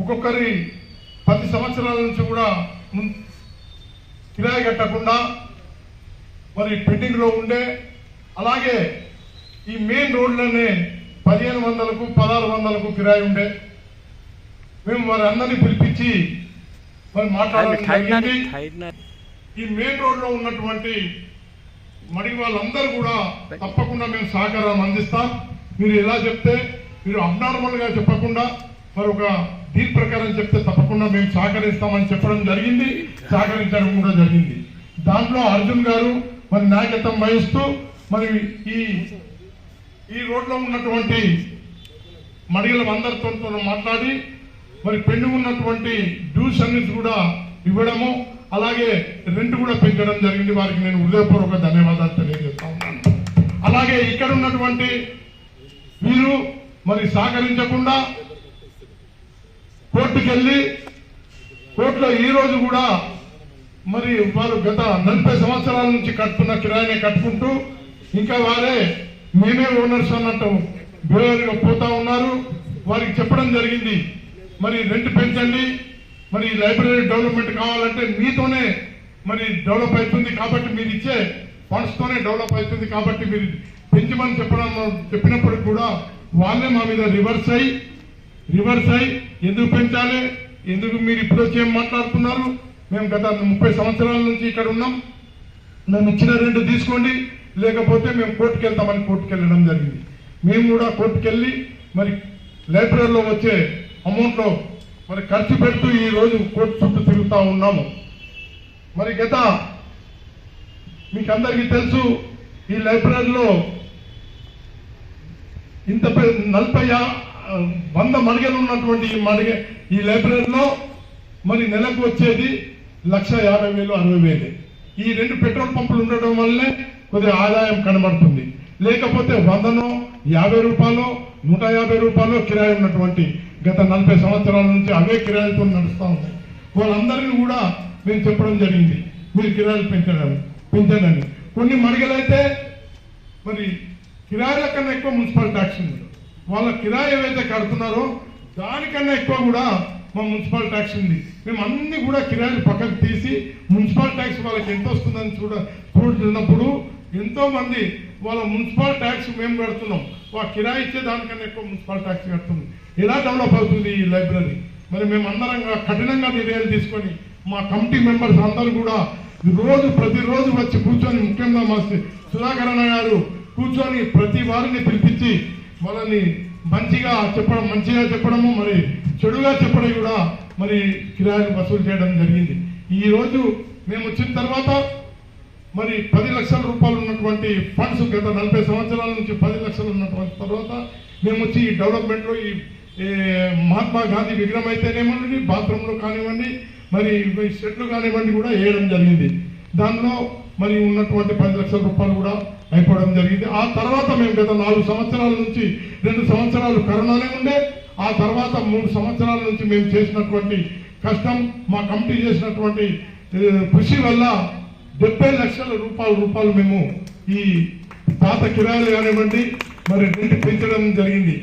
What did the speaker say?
ఒక్కొక్కరి పది సంవత్సరాల నుంచి కూడా కిరాయి కట్టకుండా మరి పెండింగ్లో ఉండే అలాగే ఈ మెయిన్ రోడ్లనే పదిహేను వందలకు పదహారు వందలకు కిరాయి ఉండే. మేము వారి అందరినీ పిలిపించి మరి జరిగింది. ఈ మెయిన్ రోడ్లో ఉన్నటువంటి మడిగి వాళ్ళందరూ కూడా తప్పకుండా మేము సహకారం అందిస్తాం. మీరు ఎలా చెప్తే మీరు అబ్నార్మల్గా చెప్పకుండా మరి ఒక దీని ప్రకారం చెప్తే తప్పకుండా మేము సహకరిస్తామని చెప్పడం జరిగింది. సహకరించడం కూడా జరిగింది. దాంట్లో అర్జున్ గారు మరి నాయకత్వం వహిస్తూ మరి ఈ ఈ రోడ్లో ఉన్నటువంటి మడిగల అందరితో మాట్లాడి మరి పెండు ఉన్నటువంటి డ్యూస్ అన్ని కూడా ఇవ్వడము అలాగే రెంట్ కూడా పెంచడం జరిగింది. వారికి నేను హృదయపూర్వక ధన్యవాదాలు తెలియజేస్తా ఉన్నాను. అలాగే ఇక్కడ ఉన్నటువంటి వీరు మరి సహకరించకుండా కోర్టుకు వెళ్ళి కోర్టులో ఈ రోజు కూడా మరి వారు గత నలభై సంవత్సరాల నుంచి కట్టుకున్న కిరాయిని కట్టుకుంటూ ఇంకా వారే మేమే ఓనర్స్ అన్నట్టు బిహేవియర్గా పోతా ఉన్నారు. వారికి చెప్పడం జరిగింది. మరి రెంట్ పెంచండి. మరి లైబ్రరీ డెవలప్మెంట్ కావాలంటే మీతోనే మరి డెవలప్ అవుతుంది కాబట్టి మీరు ఇచ్చే ఫండ్స్తోనే డెవలప్ అవుతుంది కాబట్టి మీరు పెంచమని చెప్పడం చెప్పినప్పటికి కూడా వాళ్ళే మా మీద రివర్స్ అయ్యి రివర్స్ అయ్యి ఎందుకు పెంచాలి? ఎందుకు మీరు ఇప్పుడు వచ్చి ఏం మాట్లాడుతున్నారు? మేము గత ముప్పై సంవత్సరాల నుంచి ఇక్కడ ఉన్నాం. మేము ఇచ్చిన రెండు తీసుకోండి. లేకపోతే మేము కోర్టుకు వెళ్తామని కోర్టుకు వెళ్ళడం జరిగింది. మేము కూడా కోర్టుకు వెళ్ళి మరి లైబ్రరీలో వచ్చే అమౌంట్లో మరి ఖర్చు పెడుతూ ఈరోజు కోర్టు చుట్టూ తిరుగుతూ ఉన్నాము. మరి గత మీకు అందరికీ తెలుసు ఈ లైబ్రరీలో ఇంత నలభై వంద మడిగలు ఉన్నటువంటి ఈ మడిగ ఈ లైబ్రరీలో మరి నెలకు వచ్చేది లక్ష యాభై వేలు అరవై వేలు. ఈ రెండు పెట్రోల్ పంపులు ఉండడం వల్లే కొద్దిగా ఆదాయం కనబడుతుంది. లేకపోతే వందనో యాభై రూపాయలు నూట యాభై రూపాయలు కిరాయి ఉన్నటువంటి గత నలభై సంవత్సరాల నుంచి అవే కిరాయిలతో నడుస్తూ ఉన్నాయి వాళ్ళందరినీ కూడా మేము చెప్పడం జరిగింది మీరు కిరాయిలు పెంచడం పెంచండి కొన్ని మడిగలైతే మరి కిరాయిల కన్నా ఎక్కువ మున్సిపల్ ట్యాక్స్ ఉంది. వాళ్ళ కిరాయి ఏవైతే కడుతున్నారో దానికన్నా ఎక్కువ కూడా మా మున్సిపల్ ట్యాక్స్ ఉంది. మేము అన్ని కూడా కిరాయిలు పక్కకు తీసి మున్సిపల్ ట్యాక్స్ వాళ్ళకి ఎంత వస్తుందని చూడ చూడుతున్నప్పుడు ఎంతో మంది వాళ్ళ మున్సిపల్ ట్యాక్స్ మేము కడుతున్నాం. వాళ్ళ కిరాయి ఇచ్చే దానికన్నా ఎక్కువ మున్సిపల్ ట్యాక్స్ కడుతుంది. ఎలా డెవలప్ అవుతుంది ఈ లైబ్రరీ? మరి మేము అందరం కఠినంగా నిర్ణయాలు తీసుకొని మా కమిటీ మెంబర్స్ అందరూ కూడా రోజు ప్రతిరోజు వచ్చి కూర్చొని ముఖ్యంగా మా సుధాకరణ గారు కూర్చొని ప్రతి వారిని పిలిపించి వాళ్ళని మంచిగా చెప్పడం మంచిగా చెప్పడము మరి చెడుగా చెప్పడం కూడా మరి కిరాయిలు వసూలు చేయడం జరిగింది. ఈరోజు మేము వచ్చిన తర్వాత మరి పది లక్షల రూపాయలు ఉన్నటువంటి ఫండ్స్ గత నలభై సంవత్సరాల నుంచి పది లక్షలు ఉన్నటువంటి తర్వాత మేము వచ్చి ఈ డెవలప్మెంట్లో ఈ మహాత్మా గాంధీ విగ్రహం అయితేనేమండి బాత్రూంలో కానివ్వండి మరి షెడ్లు కానివ్వండి కూడా వేయడం జరిగింది. దానిలో మరి ఉన్నటువంటి పది లక్షల రూపాయలు కూడా అయిపోవడం జరిగింది. ఆ తర్వాత మేము గత నాలుగు సంవత్సరాల నుంచి రెండు సంవత్సరాలు కరోనానే ఉండే ఆ తర్వాత మూడు సంవత్సరాల నుంచి మేము చేసినటువంటి కష్టం మా కమిటీ చేసినటువంటి కృషి వల్ల డెబ్బై లక్షల రూపాయల రూపాయలు మేము ఈ పాత కిరాయిలు కానివ్వండి మరి రెంట్ పెంచడం జరిగింది.